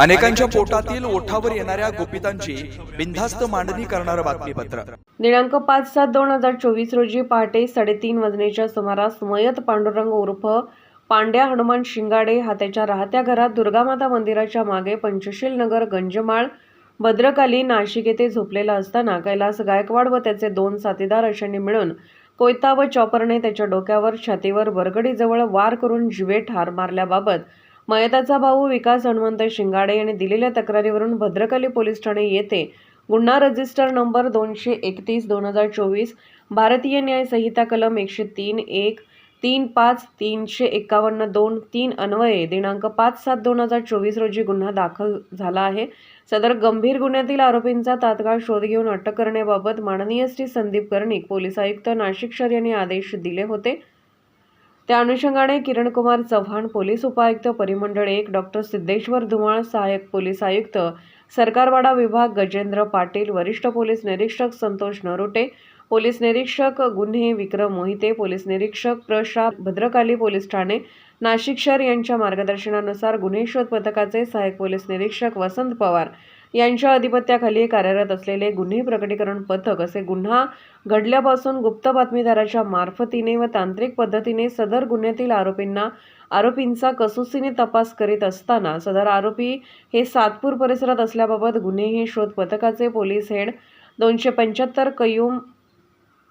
अनेकांच्या पोटातील ओठावर येणाऱ्या गोपितांची बिनधास्त मांडणी करणारं बातमीपत्र. दिनांक पाच सात दोन हजार चोवीस रोजी पहाटे साडेतीन वाजण्याच्या सुमारास मयत पांडुरंग उर्फ पांड्या हनुमान शिंगाडे हा त्याच्या राहत्या घरात दुर्गामाता मंदिराच्या मागे पंचशील नगर गंजमाळ भद्रकाली नाशिक येथे झोपलेला असताना कैलास गायकवाड व त्याचे दोन साथीदार अशांनी मिळून कोयता व चॉपरने त्याच्या डोक्यावर छातीवर बरगडीजवळ वार करून जिवे ठार मारल्याबाबत मयताचा भाऊ विकास हनुमंत शिंगाडे यांनी दिलेल्या तक्रारीवरून भद्रकाली पोलीस ठाणे येथे गुन्हा रजिस्टर नंबर दोनशे एकतीस दोन हजार चोवीस भारतीय न्याय संहिता कलम एकशे तीन एक तीन पाच तीनशे एकावन्न दोन तीन अन्वये दिनांक पाच सात दोन हजार चोवीस रोजी गुन्हा दाखल झाला आहे. सदर गंभीर गुन्ह्यातील आरोपींचा तात्काळ शोध घेऊन अटक करण्याबाबत माननीय श्री संदीप कर्णिक पोलीस आयुक्त नाशिक शहर यांनी आदेश दिले होते. त्या अनुषंगाने किरणकुमार चव्हाण पोलीस उपायुक्त परिमंडळ एक डॉक्टर सिद्धेश्वर धुमाळ सहाय्यक पोलीस आयुक्त सरकारवाडा विभाग गजेंद्र पाटील वरिष्ठ पोलीस निरीक्षक संतोष नरोटे पोलीस निरीक्षक गुन्हे विक्रम मोहिते पोलीस निरीक्षक प्रशा भद्रकाली पोलीस ठाणे नाशिक शहर यांच्या मार्गदर्शनानुसार गुन्हे शोध पथकाचे सहाय्यक पोलीस निरीक्षक वसंत पवार यांच्या अधिपत्याखाली कार्यरत असलेले गुन्हे प्रकटीकरण पथक असे गुन्हा घडल्यापासून गुप्त बातमीदाराच्या मार्फतीने व तांत्रिक पद्धतीने सदर गुन्ह्यातील आरोपींना आरोपींचा कसोसीने तपास करीत असताना सदर आरोपी हे सातपूर परिसरात असल्याबाबत गुन्हे शोध पथकाचे पोलीस हेड दोनशे पंच्याहत्तर कयूम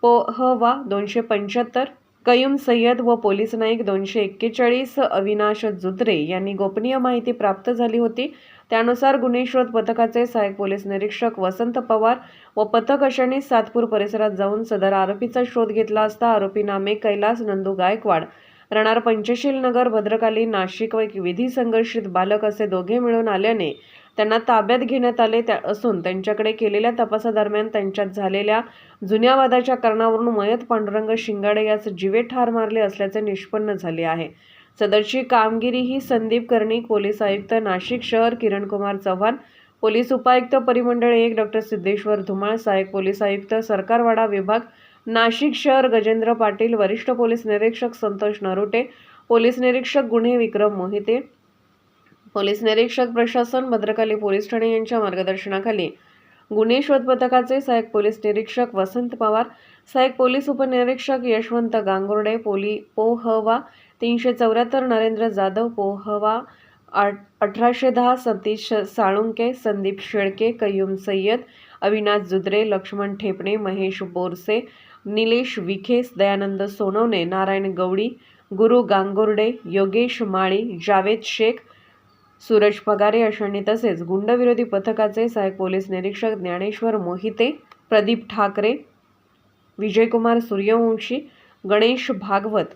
पोहवा दोनशे पंच्याहत्तर कयूम सय्यद व पोलीस नाईक दोनशे एक्केचाळीस अविनाश जुत्रे यांनी गोपनीय माहिती प्राप्त झाली होती. त्यानुसार गुन्हे शोध पथकाचे सहाय्यक पोलीस निरीक्षक वसंत पवार व पथक अशांनी सातपूर परिसरात जाऊन सदर आरोपीचा शोध घेतला असता आरोपी नामे कैलास नंदू गायकवाड राहणार पंचशील नगर भद्रकाली नाशिक व एक विधी संघर्षित बालक असे दोघे मिळून आल्याने त्यांना ताब्यात घेण्यात आले त्या असून त्यांच्याकडे केलेल्या तपासादरम्यान त्यांच्यात झालेल्या जुन्या वादाच्या कारणावरून मयत पांडुरंग शिंगाडे यास जीवे ठार मारले असल्याचे निष्पन्न झाले आहे. सदरची कामगिरी ही संदीप कर्णिक पोलीस आयुक्त नाशिक शहर किरणकुमार चव्हाण पोलीस उपायुक्त परिमंडळ एक डॉक्टर सिद्धेश्वर धुमाळ सहाय्यक पोलीस आयुक्त सरकारवाडा विभाग नाशिक शहर गजेंद्र पाटील वरिष्ठ पोलीस निरीक्षक संतोष नरोटे पोलीस निरीक्षक गुन्हे विक्रम मोहिते पोलीस निरीक्षक प्रशासन भद्रकाली पोलीस ठाणे यांच्या मार्गदर्शनाखाली. गुन्हे शोध पथकाचे सहाय्यक पोलीस निरीक्षक वसंत पवार सहाय्यक पोलीस उपनिरीक्षक यशवंत गांगुर्डे पोली पोहवा तीनशे चौऱ्याहत्तर नरेंद्र जाधव पोहवा आठ अठराशे दहा सतीश साळुंके संदीप शेळके कय्यूम सय्यद अविनाश जुद्रे लक्ष्मण ठेपणे महेश बोरसे निलेश विखेस दयानंद सोनवणे नारायण गवडी गुरु गांगुर्डे योगेश माळी जावेद शेख सूरज पगारे अशांनी तसेच गुंडविरोधी पथकाचे सहाय्यक पोलीस निरीक्षक ज्ञानेश्वर मोहिते प्रदीप ठाकरे विजयकुमार सूर्यवंशी गणेश भागवत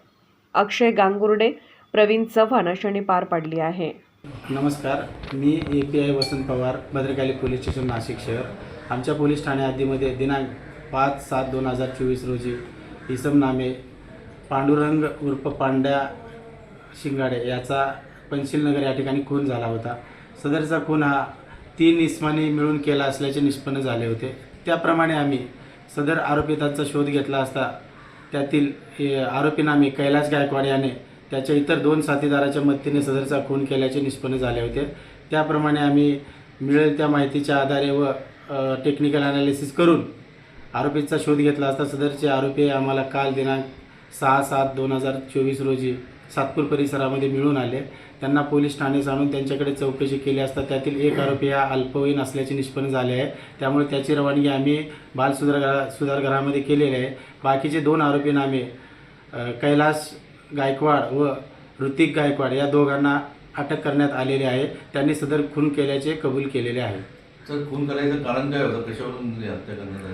अक्षय गांगुर्डे प्रवीण चव्हाण अशांनी पार पाडली आहे. नमस्कार. मी A P I Vasant Pawar Bhadrakali police station Nashik शहर. आमच्या पोलीस ठाणे हद्दीमध्ये दिनांक पाच सात दोन हजार चोवीस रोजी इसम नामे पांडुरंग उर्फ पांड्या शिंगाडे याचा पंचशीलनगर या ठिकाणी खून झाला होता. सदरचा खून हा तीन इस्माने मिळून केला असल्याचे निष्पन्न झाले होते. त्याप्रमाणे आम्ही सदर आरोपितांचा शोध घेतला असता त्यातील आरोपीनामे कैलास गायकवाड याने त्याच्या इतर दोन साथीदाराच्या मदतीने सदरचा खून केल्याचे निष्पन्न झाले होते. त्याप्रमाणे आम्ही मिळेल त्या माहितीच्या आधारे व टेक्निकल ॲनालिसिस करून आरोपीचा शोध घेतला असता सदरचे आरोपी आम्हाला काल दिनांक सहा सात दोन हजार चोवीस रोजी सातपूर परिसरामध्ये मिळून आले. त्यांना पोलीस ठाणेस आणून त्यांच्याकडे चौकशी केली असता त्यातील एक आरोपी हा अल्पवयीन असल्याचे निष्पन्न झाले आहे. त्यामुळे त्याची रवानगी आम्ही बाल सुधारगृहा सुधारगृहामध्ये केलेली आहे. बाकीचे दोन आरोपी नामे कैलाश कैलास गायकवाड व ऋतिक गायकवाड या दोघांना अटक करण्यात आलेली आहे. त्यांनी सदर खून केल्याचे कबूल केलेले आहे. सर खून करायचं कारण काय होतं? कशावरून हत्या करण्यात आली?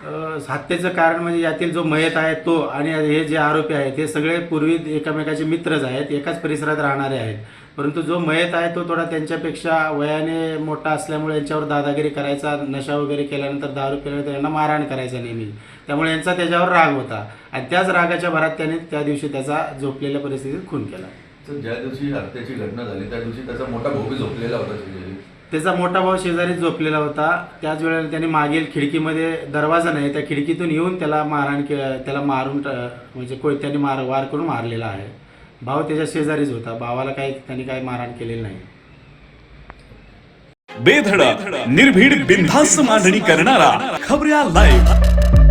हत्येचं कारण म्हणजे यातील जो मयत आहे तो आणि हे जे आरोपी आहेत हे सगळे पूर्वी एकमेकाचे मित्रच आहेत एकाच परिसरात राहणारे आहेत. परंतु जो मयत आहे तो थोडा त्यांच्यापेक्षा वयाने मोठा असल्यामुळे यांच्यावर दादागिरी करायचा नशा वगैरे केल्यानंतर दारू केल्यानंतर यांना मारहाण करायचा नेहमी. त्यामुळे यांचा त्याच्यावर राग होता. आणि त्याच रागाच्या भरात त्याने त्या दिवशी त्याचा झोपलेल्या परिस्थितीत खून केला. तर ज्या दिवशी हत्येची घटना झाली त्या दिवशी त्याचा मोठा भोगी झोपलेला होता त्याचा मोठा भाऊ शेजारी झोपलेला होता. त्याच वेळेला त्याने मागील खिडकीमध्ये दरवाजा नाही त्या खिडकीतून येऊन त्याला मारहाण के त्याला मारून म्हणजे कोयत्याने मार वार करून मारलेला आहे. भाऊ त्याच्या शेजारीच होता. भावाला काही त्यांनी काही मारहाण केलेली नाही. बेधडक निर्भीड बिनधास्त मांडणी करणारा खबऱ्या लाईव्ह